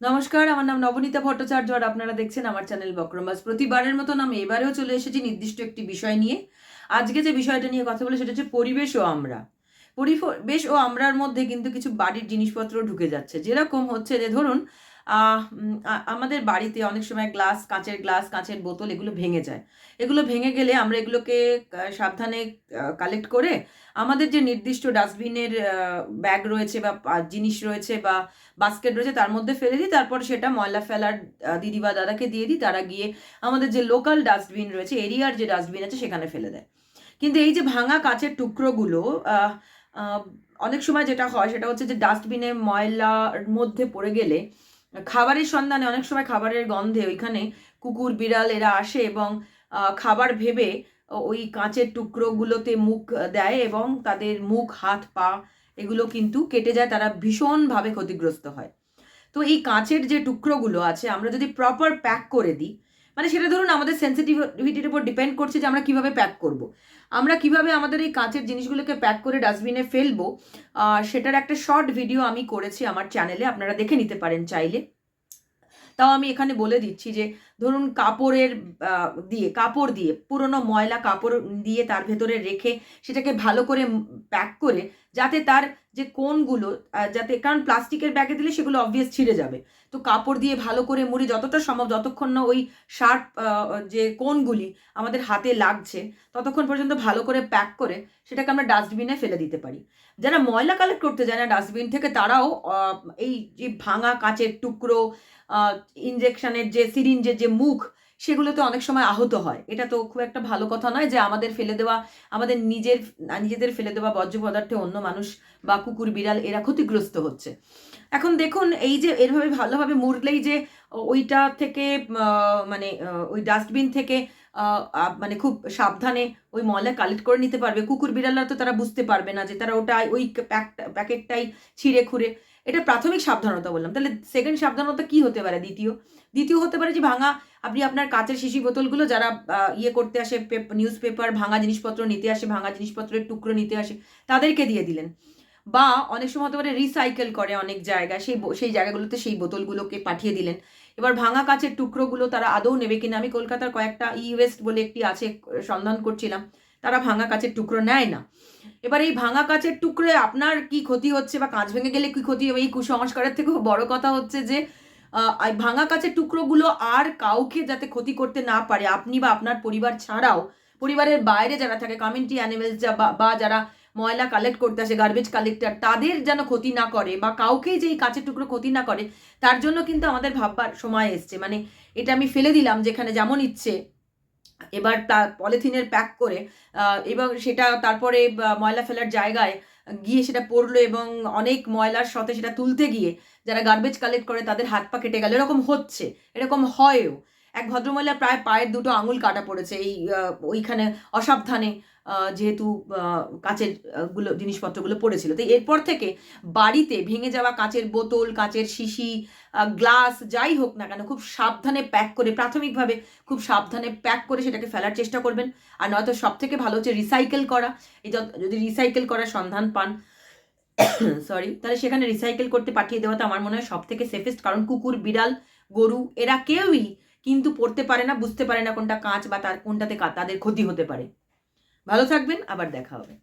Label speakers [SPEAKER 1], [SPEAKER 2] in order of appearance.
[SPEAKER 1] নমস্কার, আমার নাম নবনীতা ভট্টাচার্য আর আপনারা দেখছেন আমার চ্যানেল বক্রমাস প্রতিবারের মতন আমি এবারেও চলে এসেছি নির্দিষ্ট একটি বিষয় নিয়ে। আজকে যে বিষয়টা নিয়ে কথা বলে সেটা হচ্ছে পরিবেশ ও আমরা। পরিবেশ ও আমরার মধ্যে কিন্তু কিছু বাড়ির জিনিসপত্র ঢুকে যাচ্ছে। যেরকম হচ্ছে যে ধরুন আমাদের বাড়িতে অনেক সময় গ্লাস, কাঁচের গ্লাস, কাঁচের বোতল এগুলো ভেঙে যায়। এগুলো ভেঙে গেলে আমরা এগুলোকে সাবধানে কালেক্ট করে আমাদের যে নির্দিষ্ট ডাস্টবিনের ব্যাগ রয়েছে বা জিনিস রয়েছে বা বাস্কেট রয়েছে তার মধ্যে ফেলে দিই, তারপর সেটা ময়লা ফেলার দিদি বা দাদাকে দিয়ে দিই, তারা গিয়ে আমাদের যে লোকাল ডাস্টবিন রয়েছে, এরিয়ার যে ডাস্টবিন আছে সেখানে ফেলে দেয়। কিন্তু এই যে ভাঙা কাঁচের টুকরোগুলো অনেক সময় যেটা হয় সেটা হচ্ছে যে ডাস্টবিনে ময়লার মধ্যে পড়ে গেলে খাবারের সন্ধানে অনেক সময় খাবারের গন্ধে ওইখানে কুকুর, বিড়াল এরা আসে এবং খাবার ভেবে ওই কাঁচের টুকরোগুলোতে মুখ দেয় এবং তাদের মুখ, হাত, পা এগুলো কিন্তু কেটে যায়, তারা ভীষণভাবে ক্ষতিগ্রস্ত হয়। তো এই কাঁচের যে টুকরোগুলো আছে, আমরা যদি প্রপার প্যাক করে দিই মানে সেটা ধরুন আমাদের সেন্সিটিভিটির উপর ডিপেন্ড করছে যে আমরা কীভাবে প্যাক করব। আমরা কীভাবে আমাদের এই কাঁচের জিনিসগুলোকে প্যাক করে ডাস্টবিনে ফেলব সেটার একটা শর্ট ভিডিও আমি করেছি আমার চ্যানেলে আপনারা দেখে নিতে পারেন চাইলে তাও আমি এখানে বলে দিচ্ছি যে, ধরুন কাপড়ের দিয়ে, কাপড় দিয়ে, পুরনো ময়লা কাপড় দিয়ে তার ভেতরে রেখে সেটাকে ভালো করে প্যাক করে যাতে তার যে কোনগুলো যাতে, কারণ প্লাস্টিকের ব্যাগে দিলে সেগুলো অবভিয়াস ছিঁড়ে যাবে। তো কাপড় দিয়ে ভালো করে মুড়ি যতটা সম্ভব, যতক্ষণ না ওই শার্প যে কোনগুলি আমাদের হাতে লাগছে, ততক্ষণ পর্যন্ত ভালো করে প্যাক করে সেটাকে আমরা ডাস্টবিনে ফেলে দিতে পারি। যারা ময়লা কালেক্ট করতে যায় না ডাস্টবিন থেকে, তারাও এই যে ভাঙা কাঁচের টুকরো ইনজেকশনের যে সিরিঞ্জের যে মুখ সেগুলোতে অনেক সময় আহত হয়। এটা তো খুব একটা ভালো কথা নয় যে আমাদের ফেলে দেওয়া, আমাদের নিজের, নিজেদের ফেলে দেওয়া বর্জ্য পদার্থে অন্য মানুষ বা কুকুর, বিড়াল এরা ক্ষতিগ্রস্ত হচ্ছে। এখন দেখুন এই যে এরভাবে ভালোভাবে মুড়লেই যে ওইটা থেকে মানে ওই ডাস্টবিন থেকে মানে খুব সাবধানে ওই ময়লা কালেক্ট করে নিতে পারবে। কুকুর বিড়ালরা তো তারা বুঝতে পারবে না যে তারা ওটা ওই প্যাক- প্যাকেটটাই ছিঁড়ে খুঁড়ে। এটা প্রাথমিক সাবধানতা বললাম। তাহলে সেকেন্ড সাবধানতা কি হতে পারে দ্বিতীয়? দ্বিতীয় হতে পারে যে ভাঙা, আপনি আপনার কাঁচের শিশি বোতলগুলো যারা ইয়ে করতে আসে নিউজ পেপার ভাঙা জিনিসপত্র নিতে আসে, ভাঙা জিনিসপত্রের টুকরো নিতে আসে, তাদেরকে দিয়ে দিলেন। বা অনেক সময় হতে পারে রিসাইকেল করে অনেক জায়গায় সেই সেই জায়গাগুলোতে সেই বোতলগুলোকে পাঠিয়ে দিলেন। এবার ভাঙা কাচের টুকরোগুলো তারা আদৌ নেবে কিনা? আমি কলকাতার কয়েকটা ই ওয়েস্ট বলে একটি আছে, সন্ধান করছিলাম। তারা ভাঙা কাচের টুকরো নেয় না। এবার এই ভাঙা কাচের টুকরোয় আপনার কি ক্ষতি হচ্ছে বা কাঁচ ভেঙে গেলে কি ক্ষতি হবে? এই কুসংস্কারের থেকেও বড় কথা হচ্ছে যে ভাঙা কাচের টুকরোগুলো আর কাউকে যাতে ক্ষতি করতে না পারে, আপনি বা আপনার পরিবার ছাড়াও, পরিবারের বাইরে যারা থাকে কমিউনিটি অ্যানিমেলস যা বা যারা ময়লা কালেক্ট করতে আসে গার্বেজ কালেক্টর তাদের যেন ক্ষতি না করে বা কাউকেই যে এই কাচের টুকরো ক্ষতি না করে, তার জন্য কিন্তু আমাদের ভাববার সময় এসছে। মানে এটা আমি ফেলে দিলাম যেখানে যেমন ইচ্ছে। এবার পলিথিনের প্যাক করে এবং সেটা তারপরে ময়লা ফেলার জায়গায় গিয়ে সেটা পড়ল এবং অনেক ময়লার সাথে সেটা তুলতে গিয়ে যারা গার্বেজ কালেক্ট করে তাদের হাত পা কেটে গেল। এরকম হচ্ছে, এরকম হয়ও। এক ভদ্রমহিলা প্রায় পায়ের দুটো আঙুল কাটা পড়েছে এই ওইখানে অসাবধানে। যেহেতু কাচেরগুলো, জিনিসপত্রগুলো পড়েছিল। তো এরপর থেকে বাড়িতে ভেঙে যাওয়া কাচের বোতল, কাচের শিশি গ্লাস, যাই হোক না কেন, খুব সাবধানে প্যাক করে, প্রাথমিকভাবে খুব সাবধানে প্যাক করে সেটাকে ফেলার চেষ্টা করবেন। আর নয়তো সব থেকে ভালো হচ্ছে রিসাইকেল করা। এই যদি রিসাইকেল করার সন্ধান পান সরি তাহলে সেখানে রিসাইকেল করতে পাঠিয়ে দেওয়াটা আমার মনে হয় সব থেকে সেফেস্ট কারণ কুকুর, বিড়াল, গরু, এরা কেউই কিন্তু পড়তে পারে না, বুঝতে পারে না কোনটা কাঁচ বা তার, কোনটাতে তাদের ক্ষতি হতে পারে। ভালো থাকবেন আবার দেখা হবে।